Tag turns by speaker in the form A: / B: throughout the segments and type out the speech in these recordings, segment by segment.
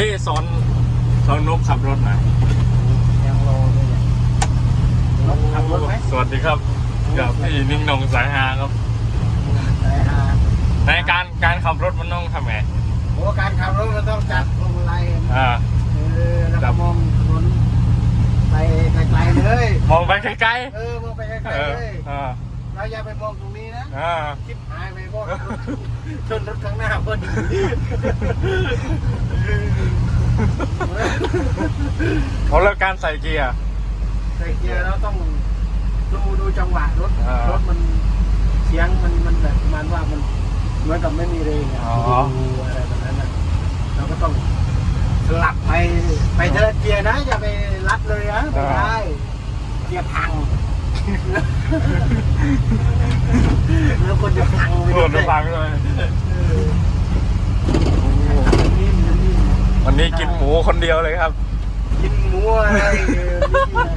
A: พี่สอนสอนนกขับรถหน่อย
B: ยังรอเลยเนี่ยรถขับรถไหม
A: สวัสดีครับกับพี่นิ่งนงสายฮาครับ
B: ไปหา
A: ในการการขับรถมันต้องทำไง
B: โอ้การขับรถมันต้องจัดพวงมาลัย
A: อ่า
B: เออแล้วก็มองถนนไปไกลๆเลย
A: มองไปไกล
B: เออมองไปไก
A: ๆ
B: ล
A: เอ
B: ๆ
A: อ
B: เลย
A: อ่า
B: เราอย่าไปมองตรงนี้นะ
A: อ่า
B: คลิปหายไปมองชนรถข้างหน้าพอดี
A: เพราะแล้วการใส่เกียร์
B: ใส่เกียร์เราต้องดูดูจังหวะรถ
A: อ่าร
B: รถมันเสียงมันมันแบบประมาณว่ามันเหมือนกับไม่มีเรงอะ
A: อ๋อ
B: ดูอะไรแบบนั้นนะเราก็ต้องสลับไปไปเทิร์นเกียร์นะอย่าไปรัดเลยนะไม่ได้เกียร์พัง แล้วคนจะพังไป
A: โดน
B: ด้วย
A: ฟังเลย
B: เออนิ่มๆนิ่ม
A: วันนี้กินหมูคนเดียวเลยครับ
B: ๆกินหมูอะไรเออนี่นะ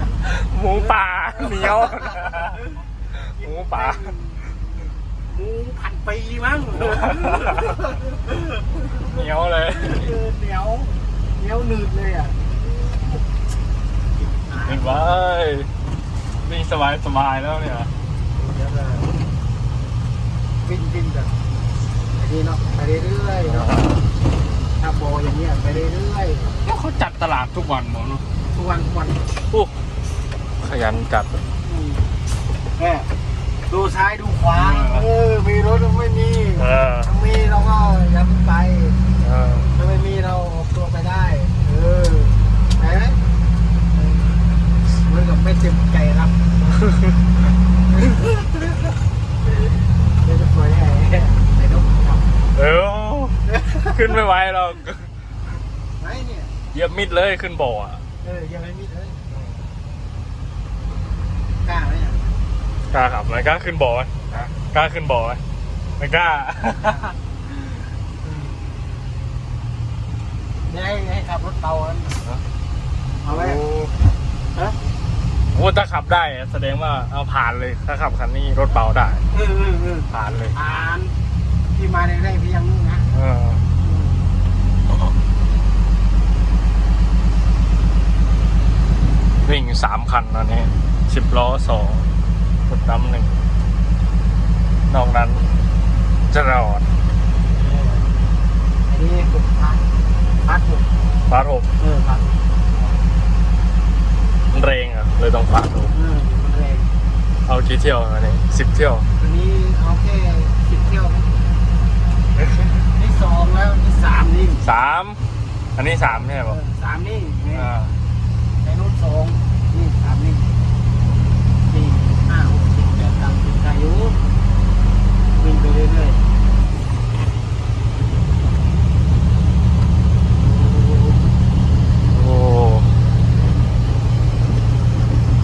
A: หมูป่าเหนียว หมูป่า
B: หมูพันปีมั้ง
A: เหนียวเลย
B: เออเหนียวเหนียวหนืดเลยอะ
A: เห็นไห มนี่สบายสบายแล้วเนี่ย
B: เดี๋ยวนะวิ่งวิ่งแบบไปดีเนาะไปเรื่อยๆเนาะถ้าโบอย่างเงี้ยไปเรื่อย
A: แล้วเขาจัดตลาดทุกวันหมอเนอะ
B: ๆทุกวันทุกวัน
A: โอ้ขยันจัด
B: อืมแค่ดูซ้ายดูขวาเออมีรถหรือไม่มี
A: เออ
B: ถ้ามีเราก็อย่าเพิ่งไป
A: เออ
B: ถ้าไม่มีเราออกตัวไปได้ เออไหนไหมเหมือนกับไม่เต็มใจรับ เดี๋ยวจะปล่อยให้ไอ้นกทำ
A: เออขึ้นไม่ไหวหรอก
B: ไหนเนี่ย
A: เหยียบมิดเลยขึ้นบ่ออะ
B: เออยังไม่มีเลยกล้าไหมอะ
A: กล้าขับไหมกล้าขึ้นบ่อไหมกล้าขึ้นบ่อไหมไม่กล้า
B: เดี๋ยวให้ให้ขับรถเบาอันเอาไว้
A: โอ้
B: ฮะ
A: โหถ้าขับได้อะแสดงว่าเอาผ่านเลย ถ้าขับคันนี้รถเบาได้
B: เออเออเออ
A: ผ่านเลย
B: อ่านที่มาในแรกพี่ยังนู่นนะ
A: เออ วิ่งสามคันตอนนี้สิบล้อสองรถดำหนึ่ง นอกนั้นจะรอด
B: อันนี้หกพันพัดหก
A: ฟาดหก
B: เออพัด
A: มันแรงอะ เลยต้องฟาดหก
B: เออมันแรง
A: เอากี่เที่ยวอันนี้สิบเที่ยว
B: วันนี้เอาแค่สิบเที่ยวนี่สองแล้วนี่สามนี่
A: สาม อันนี้สามใช่ไหม
B: เอ
A: บอก
B: อสามนี่นี่
A: อ่า
B: ในนู้นสองนี่สามนี่สี่ห้าหกเจ็ดแปดเก้าสิบอายุวิ่งไปเรื่อยๆ
A: โอ้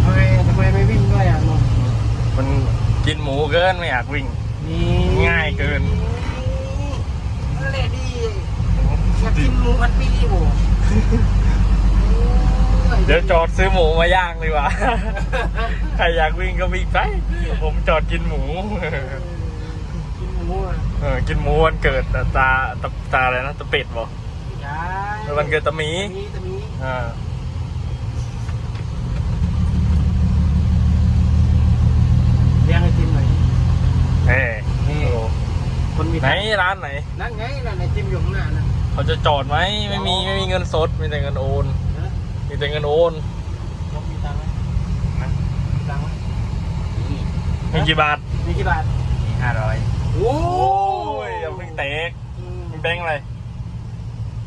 B: ทำไมทำไมไม่วิ่งด้วยอะนนท์
A: มันกินหมูเกิ นไม่อยากวิ่ง
B: นี่
A: ง่ายเกิน
B: เลดีอยากกินหมูพันปีโห
A: เดี๋ยวจอดซื้อหมูมาย่างดีกว่าใครอยากวิ่งก็วิ่งไป ผมจอดกินหมู
B: กินหมูอะ
A: เออ กินหมูวันเกิดตาตาตาตาอะไรนะตาเป็ดบอก
B: ใช่
A: แล้ววันเกิดตาหมี
B: ตะมีตะมี
A: อ่า
B: เลี้ยงไอติมหน่อย
A: เฮ้
B: นี่คนมี
A: ไหนร้านไหน
B: นั่นไงนั่นไอติมอยู่ข้างหน้านะ
A: เขาจะจอดไหมไม่มีไม่มีเงินสดมีแต่เงินโอน
B: นะ
A: มีแต่เงินโอน
B: นกมีตังค์ไหมมีตังค์ไหม
A: มีกี่บาท
B: มีกี่บาท
A: ห้าร้อย
B: โอ้
A: โอ้ยเอาเพิ่งแตกมีแบงค์อะไร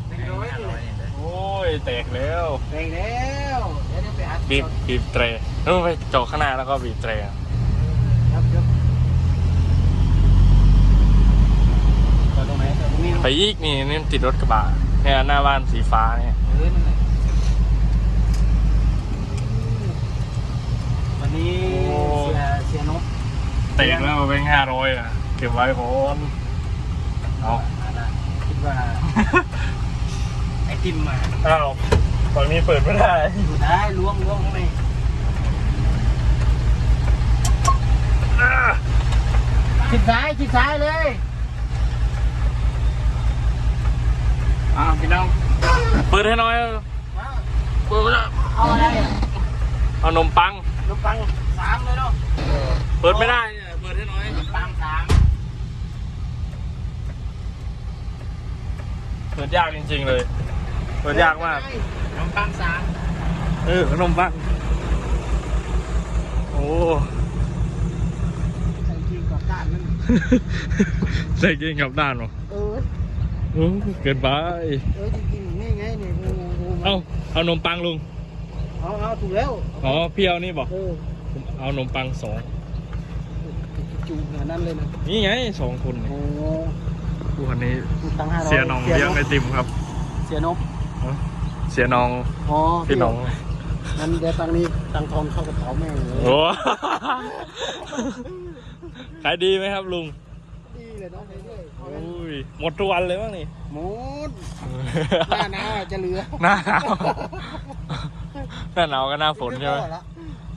B: หนึ่งร้อยนี่แหละ
A: โอ้ยแตกแล้ว
B: ไปแล้วเดี๋ยวเดี๋ยวไปอัด
A: บีบบีบเตรนู่นไปจอดข้างหน้าแล้วก็บีบเตร
B: ครับครับจอดตรง ไหนจอดตรงนี้
A: ไปอีกนี่นี่ติดรถกระบะเนี่ยหน้าบ้านสีฟ้าเนี่ย
B: เออนั่นแหละวันนี้เสียเสียนก
A: แตกแล้วแบงค์ห้าร้อยอะ เก็บไว้ก่อนเอา
B: ละคิดว่าไอติมมา
A: อ้าวฝั่งนี้เปิดไม่ได้
B: อยู่ได้ล้วงล้วงข้างใน
A: อ่า
B: ชิดซ้ายชิดซ้ายเลย
A: อ้าวพี่ น้องเปิดให้หน้อย เปิดไม่ได้
B: เอาอะไรอะ
A: เอานมปัง
B: ขนมปังสามเลยเนาะ
A: เปิดไม่ได้เนี่ยเปิดให้หน้อย
B: ขนมปังสาม
A: เปิดยากจริง ๆ เลย เปิดยากมาก
B: ขนมปังสาม
A: เออขนมปัง โอ้
B: ใส่จริงกับด้านนั่น
A: ใส่เกงกลับด้านวะ
B: เออ
A: โอ้เกินไป
B: เออจริงๆนี่ไงนี่งูงูมัน
A: เอาเอานมปังลุง
B: เอาเอาถูกแล้ว
A: อ๋อพี่เอานี่บอก
B: เออ
A: ผมเอานมปังสอง
B: จูงขนาดนั้นเลยนะ
A: นี่ไงสองคนเนี่ย
B: โอ้
A: ผู้คนนี้
B: ตังห้าร้อย
A: เสียน้องเลี้ยงไอติมครับ
B: เสียนก
A: เสียน้อง
B: อ๋อ
A: พี่น้อง
B: งั้นเดี๋ยวตังค์นี้ตังค์ทองเข้ากระเป๋าแม่งเลย
A: โอ้ ขายดีไหมครับลุง
B: ดี เลยเนาะเรื่อยๆเอา
A: โอ้
B: ไว้
A: ยหมดทุกวันเลยมั้งนี่
B: หมดหน้าหนาวอาจจะเหลือ
A: หน้าหนาว หน้าหนาวก็หน้าฝนใช่ไหม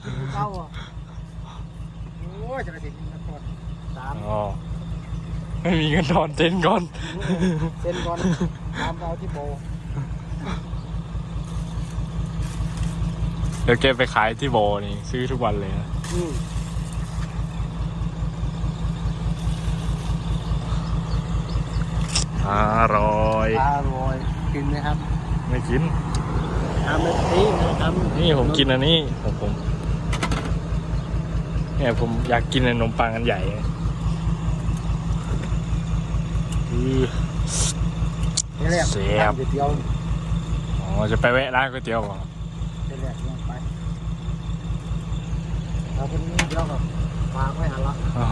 B: กินข้าอะโอ้ยจะไปถึงนครสาม
A: อ๋อไม่มีเงินทอนเจนก่อน
B: เซ็นก่อนตามเราที่โบ
A: เดี๋ยวแกไปขายที่โบนี่ซื้อทุกวันเลยนะ
B: อืม
A: อร่อย
B: อร่อย กินไหมครับ
A: ไม่กิน
B: ทำไม่ตีนะครับ
A: นี่ผมกินอันนี้ของผมเนี่ยผมอยากกินขนมปังอันใหญ่อือ
B: นี่แหละ
A: เสียบ
B: ก๋วยเตี๋ยว
A: อ๋อจะไปแวะร้านก๋วยเตี๋ยวก่อน
B: นี่แหละลงไปเราเป็นนี่เดียวกับฝากไว้หันละ
A: อ๋อ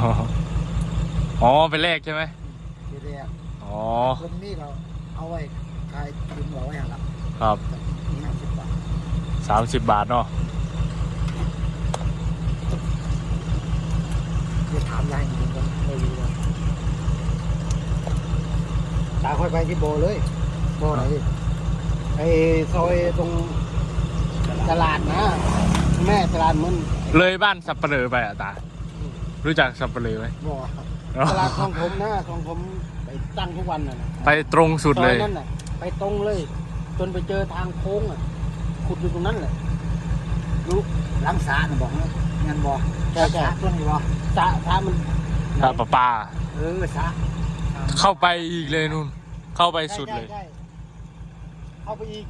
A: อ๋อไปแลกใช่ไหม
B: นี่แหละ
A: อ๋อ
B: คนนี้เราเอาไว้ขายกินหัวไว้หันละ
A: ครับ
B: นี่ห้าสิบบาท
A: สามสิบบาทเนาะ
B: จะถามยายจริงๆก็ไม่รู้เลยตาค่อยไปที่โบเลยโบไหนดิไอ้ซอยตรงตลาดนะ แม่ตลาดมัน
A: เลยบ้านสับปะเลอไปอะตา รู้จักสับปะเลอไหม
B: บ่ตลาดของผมนะของผมไป ตั้งทุกวันน่ะนะ
A: ไปตรงสุดเลย
B: ซอนั่นน่ะไปตรงเลย จนไปเจอทางโค้งอะขุดอยู่ตรงนั้นแหละรู้หลังสาน่ะบอกนะงานบอกใช่ใช่ต้นนี้บอกสาสามัน
A: ตาปะปา
B: เออสา
A: เข้าไปอีกเลยนู่น เข้าไปสุดเลย
B: ใช่ใช่เข้าไปอีก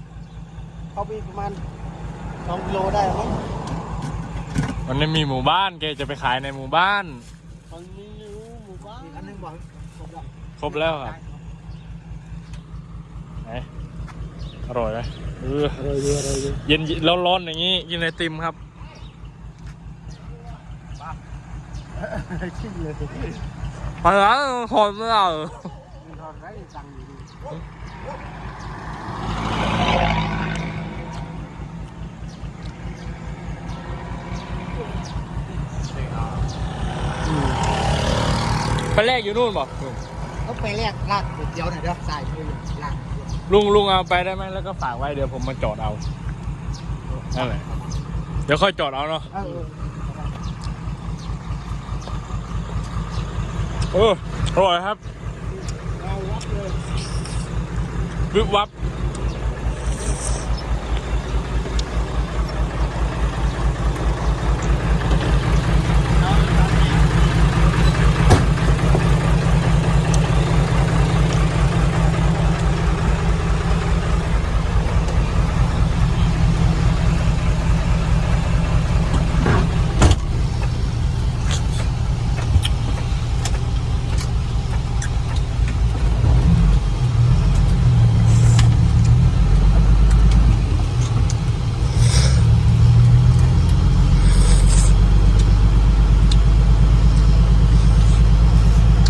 B: เข้าไปอีกประมาณสองกิโลได้มั้ง
A: มันไม่มีหมู่บ้านแกจะไปขายในหมู่บ้าน
B: ตอนนี้อยู่หมู่บ้านอีกอันหนึงบอกค รบแล้ว
A: ครบแล้วครับไหนอร่อยไหมเออ
B: อร่อยดีอร่อยดี
A: เย็นแล้วร้อนๆอย่างนี้กินไอติมครับ
B: ชิ่งเลย
A: มาแล้วหอมไม่เอา
B: มันทอดไรตังค์อยู่ดี
A: ไปแรกอยู่นู่นบอก
B: เขาไปแลกลาดก๋วยเตี๋ยวหน่อยเด้อใส่ไปลยลาด
A: ลุงลุงเอาไปได้ไหมแล้วก็ฝากไว้เดี๋ยวผมมาจอดเอานั่นแหละเดี๋ยวค่อยจอดเอาเนาะ
B: เออ
A: เอออร่อยครับ
B: วิ
A: บวับ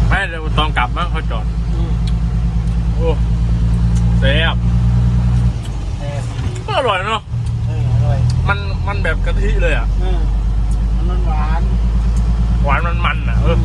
A: ไม่เดี๋ยวตอน กลับมั้งเขาจอดโอ้แซ่บ
B: เออ
A: ก็อร่อยเนาะ
B: เอออร่อย
A: มันมันแบบกะทิเลยอะ
B: เออมันหวาน
A: หวานมันมันๆอะเออ
B: อ